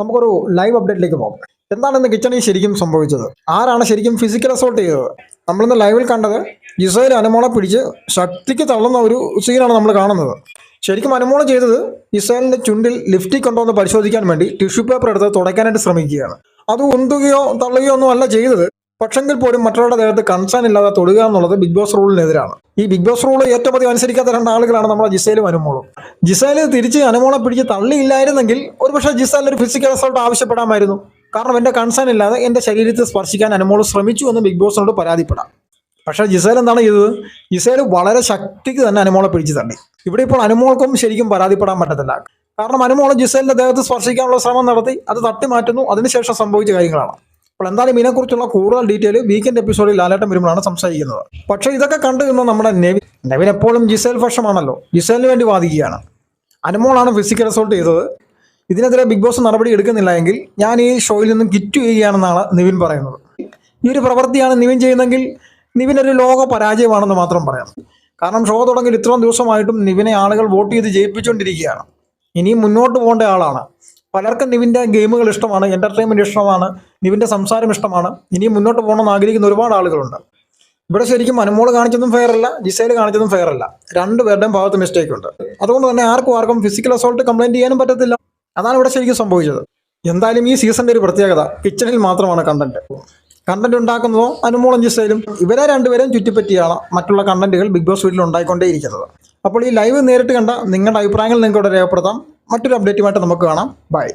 നമുക്കൊരു ലൈവ് അപ്ഡേറ്റിലേക്ക് പോകാം. എന്താണ് ഇന്ന് കിച്ചണിൽ ശരിക്കും സംഭവിച്ചത്? ആരാണ് ശരിക്കും ഫിസിക്കൽ അസോൾട്ട് ചെയ്തത്? നമ്മളിന്ന് ലൈവിൽ കണ്ടത് ജിസൈൽ അനുമോളെ പിടിച്ച് ശക്തിക്ക് തള്ളുന്ന ഒരു സീനാണ് നമ്മൾ കാണുന്നത്. ശരിക്കും അനുമോള ചെയ്തത് ഇസ്രായേലിന്റെ ചുണ്ടിൽ ലിഫ്റ്റിൽ കൊണ്ടുവന്ന് പരിശോധിക്കാൻ വേണ്ടി ടിഷ്യൂ പേപ്പർ എടുത്ത് തുടയ്ക്കാനായിട്ട് ശ്രമിക്കുകയാണ്. അത് ഉന്തുകയോ തള്ളുകയോ ഒന്നും അല്ല ചെയ്തത്. പക്ഷെങ്കിൽ പോലും മറ്റൊരാളുടെ ദേഹത്ത് കൺസേൺ ഇല്ലാതെ തൊടുക എന്നുള്ളത് ബിഗ് ബോസ് റൂളിനെതിരാണ്. ഈ ബിഗ് ബോസ് റൂൾ ഏറ്റവും അധികം അനുസരിക്കാത്ത രണ്ട് ആളുകളാണ് നമ്മുടെ ജിസയിലും അനുമോളും. ജിസയിൽ തിരിച്ച് അനുമോളെ പിടിച്ച് തള്ളിയില്ലായിരുന്നെങ്കിൽ ഒരുപക്ഷെ ജിസയിൽ ഒരു ഫിസിക്കൽ അസോൾട്ട് ആവശ്യപ്പെടാമായിരുന്നു. കാരണം എന്റെ കൺസേൺ ഇല്ലാതെ എന്റെ ശരീരത്തെ സ്പർശിക്കാൻ അനുമോൾ ശ്രമിച്ചു എന്ന് ബിഗ് ബോസിനോട് പരാതിപ്പെടാം. പക്ഷെ ജിസേൽ എന്താണ് ചെയ്തത്? ജിസേൽ വളരെ ശക്തിക്ക് തന്നെ അനുമോളെ പിടിച്ചു തള്ളി. ഇവിടെ ഇപ്പോൾ അനുമോൾക്കും ശരിക്കും പരാതിപ്പെടാൻ പറ്റത്തില്ല. കാരണം അനുമോൾ ജിസേലിന്റെ ദേഹത്ത് സ്പർശിക്കാനുള്ള ശ്രമം നടത്തി അത് തട്ടി മാറ്റുന്നു അതിനുശേഷം സംഭവിച്ച കാര്യങ്ങളാണ്. അപ്പോൾ എന്തായാലും ഇതിനെക്കുറിച്ചുള്ള കൂടുതൽ ഡീറ്റെയിൽ വീക്കെൻഡ് എപ്പിസോഡിൽ ലാലേട്ടം വരുമ്പോഴാണ് സംസാരിക്കുന്നത്. പക്ഷേ ഇതൊക്കെ കണ്ടു നിന്ന നമ്മുടെ നെവിൻ നെവിൻ എപ്പോഴും ജിസേൽ പക്ഷമാണല്ലോ ജിസേലിന് വേണ്ടി വാദിക്കുകയാണ്. അനുമോളാണ് ഫിസിക്കൽ അസോൾട്ട് ചെയ്തത്. ഇതിനെതിരെ ബിഗ് ബോസ് നടപടി എടുക്കുന്നില്ല എങ്കിൽ ഞാൻ ഈ ഷോയിൽ നിന്നും കിറ്റ് ചെയ്യുകയാണെന്നാണ് നിവിൻ പറയുന്നത്. ഈ ഒരു പ്രവൃത്തിയാണ് നിവിൻ ചെയ്യുന്നതെങ്കിൽ നിവിൻ ഒരു ലോക പരാജയമാണെന്ന് മാത്രം പറയാം. കാരണം ഷോ തുടങ്ങി ഇത്രയും ദിവസമായിട്ടും നിവിനെ ആളുകൾ വോട്ട് ചെയ്ത് ജയിപ്പിച്ചുകൊണ്ടിരിക്കുകയാണ്. ഇനിയും മുന്നോട്ട് പോകേണ്ട ആളാണ്. പലർക്കും നിവിന്റെ ഗെയിമുകൾ ഇഷ്ടമാണ് എന്റർടൈൻമെന്റ് ഇഷ്ടമാണ് നിവിന്റെ സംസാരം ഇഷ്ടമാണ്. ഇനിയും മുന്നോട്ട് പോകണമെന്ന് ആഗ്രഹിക്കുന്ന ഒരുപാട് ആളുകളുണ്ട്. ഇവിടെ ശരിക്കും അനുമോൾ കാണിച്ചതും ഫെയർ അല്ല ജിസൈൽ കാണിച്ചതും ഫെയർ അല്ല. രണ്ടുപേരുടെയും ഭാഗത്ത് മിസ്റ്റേക്ക് ഉണ്ട്. അതുകൊണ്ട് തന്നെ ആർക്കും ആർക്കും ഫിസിക്കൽ അസോൾട്ട് കംപ്ലൈന്റ് ചെയ്യാനും പറ്റത്തില്ല. അതാണ് ഇവിടെ ശരിക്കും സംഭവിച്ചത്. എന്തായാലും ഈ സീസണിന്റെ ഒരു പ്രത്യേകത കിച്ചണിൽ മാത്രമാണ് കണ്ടന്റ് കണ്ടന്റ് ഉണ്ടാക്കുന്നതോ അനുമോളും ജിസയിലും ഇവരെ രണ്ടുപേരും ചുറ്റിപ്പറ്റിയാണ് മറ്റുള്ള കണ്ടന്റുകൾ ബിഗ് ബോസ് വീട്ടിൽ ഉണ്ടായിക്കൊണ്ടേയിരിക്കുന്നത്. അപ്പോൾ ഈ ലൈവ് നേരിട്ട് കണ്ട നിങ്ങളുടെ അഭിപ്രായങ്ങൾ നിങ്ങൾക്ക് ഇവിടെ രേഖപ്പെടുത്താം. മറ്റൊരു അപ്ഡേറ്റുമായിട്ട് നമുക്ക് കാണാം. ബൈ